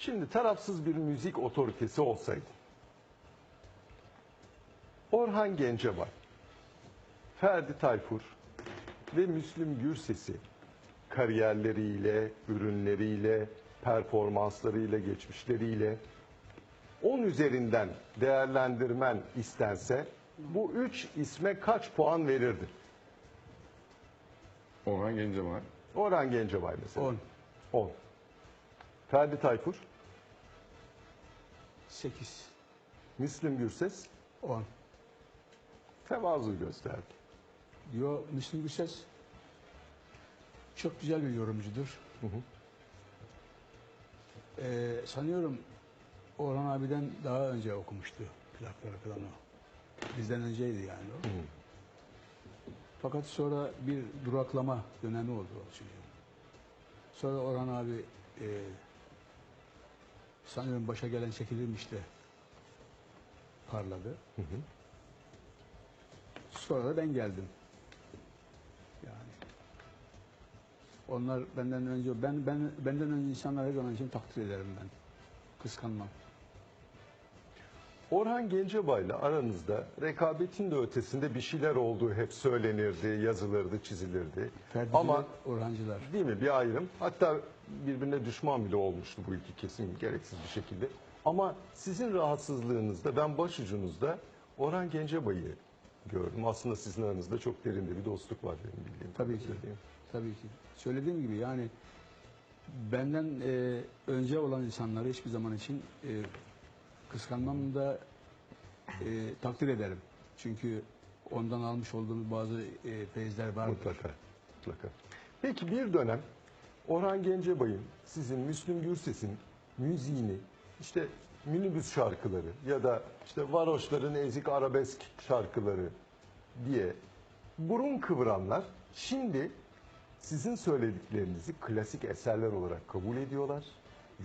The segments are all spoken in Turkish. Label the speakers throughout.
Speaker 1: Şimdi tarafsız bir müzik otoritesi olsaydı. Orhan Gencebay, Ferdi Tayfur ve Müslüm Gürses'i kariyerleriyle, ürünleriyle, performanslarıyla, geçmişleriyle 10 üzerinden değerlendirmen istense bu üç isme kaç puan verirdi?
Speaker 2: Orhan Gencebay.
Speaker 1: Orhan Gencebay mesela.
Speaker 3: 10,
Speaker 1: 10. Ferdi Tayfur,
Speaker 3: 8,
Speaker 1: Müslüm Gürses
Speaker 3: 10.
Speaker 1: tevazu gösterdi.
Speaker 3: Yo, Müslüm Gürses çok güzel bir yorumcudur. Ee, sanıyorum Orhan abiden daha önce okumuştu plakları falan o. Bizden önceydi yani o. Fakat sonra bir duraklama dönemi oldu o çünkü. Sonra Orhan abi e, sanıyorum başa gelen çekilirmiş de parladı. Sonra da ben geldim. Yani onlar benden önce ben ben benden önce insanlar her zaman için takdir ederim ben. Kıskanmam.
Speaker 1: Orhan Gencebay'la aranızda rekabetin de ötesinde bir şeyler olduğu hep söylenirdi, yazılırdı, çizilirdi.
Speaker 3: Ferdiciler,
Speaker 1: Ama
Speaker 3: Orhancılar.
Speaker 1: değil mi bir ayrım? Hatta birbirine düşman bile olmuştu bu iki kesim gereksiz bir şekilde. Ama sizin rahatsızlığınızda ben başucunuzda Orhan Gencebay'ı gördüm. Aslında sizin aranızda çok derinde bir dostluk var benim bildiğim.
Speaker 3: Tabii ki. Tabii ki. Söylediğim gibi yani benden e, önce olan insanları hiçbir zaman için e, kıskanmam da e, takdir ederim. Çünkü ondan almış olduğumuz bazı e, feyizler vardır.
Speaker 1: Mutlaka. Mutlaka. Peki bir dönem Orhan Gencebay'ın, sizin Müslüm Gürses'in müziğini işte minibüs şarkıları ya da işte varoşların ezik arabesk şarkıları diye burun kıvıranlar şimdi sizin söylediklerinizi klasik eserler olarak kabul ediyorlar.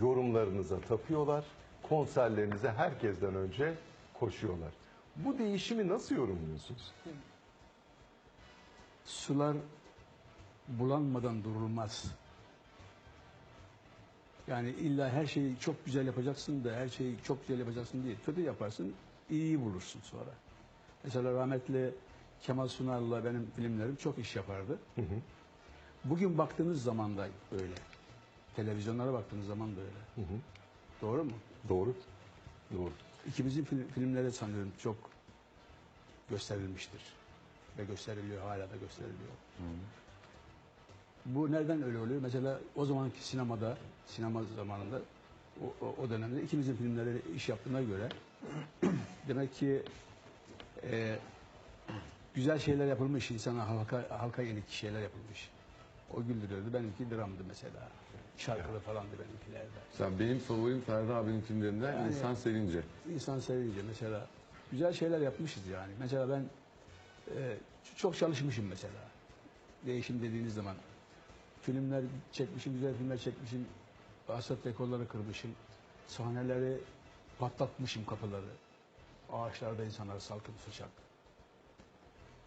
Speaker 1: Yorumlarınıza tapıyorlar. Konserlerinize herkesten önce koşuyorlar. Bu değişimi nasıl yorumluyorsunuz?
Speaker 3: sular bulanmadan durulmaz. Yani illa her şeyi çok güzel yapacaksın da her şeyi çok güzel yapacaksın değil. Kötü yaparsın, iyiyi bulursun sonra. Mesela rahmetli Kemal Sunal'la benim filmlerim çok iş yapardı. Bugün baktığınız zaman da öyle. Televizyonlara baktığınız zaman da öyle. Doğru mu?
Speaker 1: Doğru. Doğru.
Speaker 3: İkimizin film, filmleri sanıyorum çok gösterilmiştir. Ve gösteriliyor, hala da gösteriliyor. Bu nereden öyle oluyor? Mesela o zamanki sinemada, sinema zamanında, o, o, o dönemde ikimizin filmleri iş yaptığına göre demek ki e, güzel şeyler yapılmış, insana halka, halka yenik şeyler yapılmış. O güldürüyordu. Benimki dramdı mesela. Şarkılı falandı benimkilerde.
Speaker 2: Sen benim favorim Ferdi abinin filmlerinden
Speaker 3: Yani-
Speaker 2: İnsan Sevince.
Speaker 3: İnsan sevince mesela güzel şeyler yapmışız yani. Mesela ben e, çok çalışmışım mesela. Değişim dediğiniz zaman. Filmler çekmişim, güzel filmler çekmişim. Asat dekorları kırmışım. Sahneleri patlatmışım kapıları. Ağaçlarda insanlar salkım sıçak.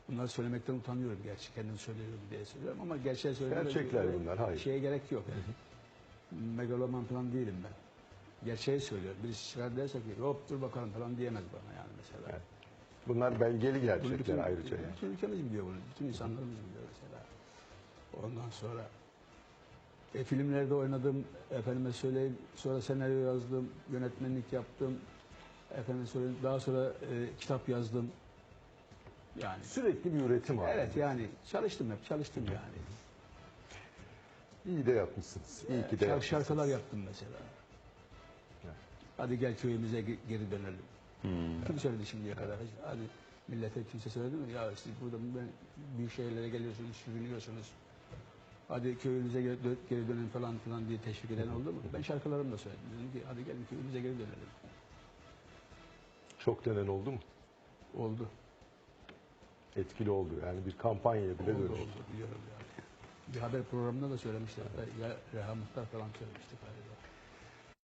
Speaker 3: Bunları söylemekten utanıyorum gerçi. Kendim söylüyorum diye söylüyorum ama gerçeği söylemek...
Speaker 1: Gerçekler bunlar, hayır.
Speaker 3: Şeye gerek yok yani. Megaloman falan değilim ben. Gerçeği söylüyorum. Birisi çıkar derse ki hop dur bakalım falan diyemez bana yani mesela.
Speaker 1: Evet. Bunlar belgeli gerçekler
Speaker 3: bütün,
Speaker 1: ayrıca. yani.
Speaker 3: bütün ülkemiz biliyor bunu. Bütün insanlarımız biliyor mesela. Ondan sonra e, filmlerde oynadım. Efendime söyleyeyim. Sonra senaryo yazdım. Yönetmenlik yaptım. Efendime söyleyeyim. Daha sonra e, kitap yazdım. Yani.
Speaker 1: Sürekli bir üretim var.
Speaker 3: Evet yani çalıştım hep çalıştım yani.
Speaker 1: İyi de yapmışsınız. İyi ki de
Speaker 3: Şarkı,
Speaker 1: yapmışsınız.
Speaker 3: şarkılar yaptım mesela.
Speaker 1: Evet.
Speaker 3: Hadi gel köyümüze ge- geri dönelim. Kim söyledi şimdiye kadar? Hadi millete kimse söyledi mi? Ya siz burada ben büyük şehirlere geliyorsunuz, sürünüyorsunuz. Hadi köyünüze geri, dö- geri dönün falan filan diye teşvik eden oldu mu? Ben şarkılarımla söyledim. Dedim ki hadi gelin köyümüze geri dönelim.
Speaker 1: Çok dönen oldu mu?
Speaker 3: Oldu.
Speaker 1: Etkili oldu. Yani bir kampanyaya bile
Speaker 3: Oldu,
Speaker 1: dönüştü.
Speaker 3: oldu biliyorum yani. Bir haber programında da söylemişler. Ya Reha Muhtar falan söylemişti galiba.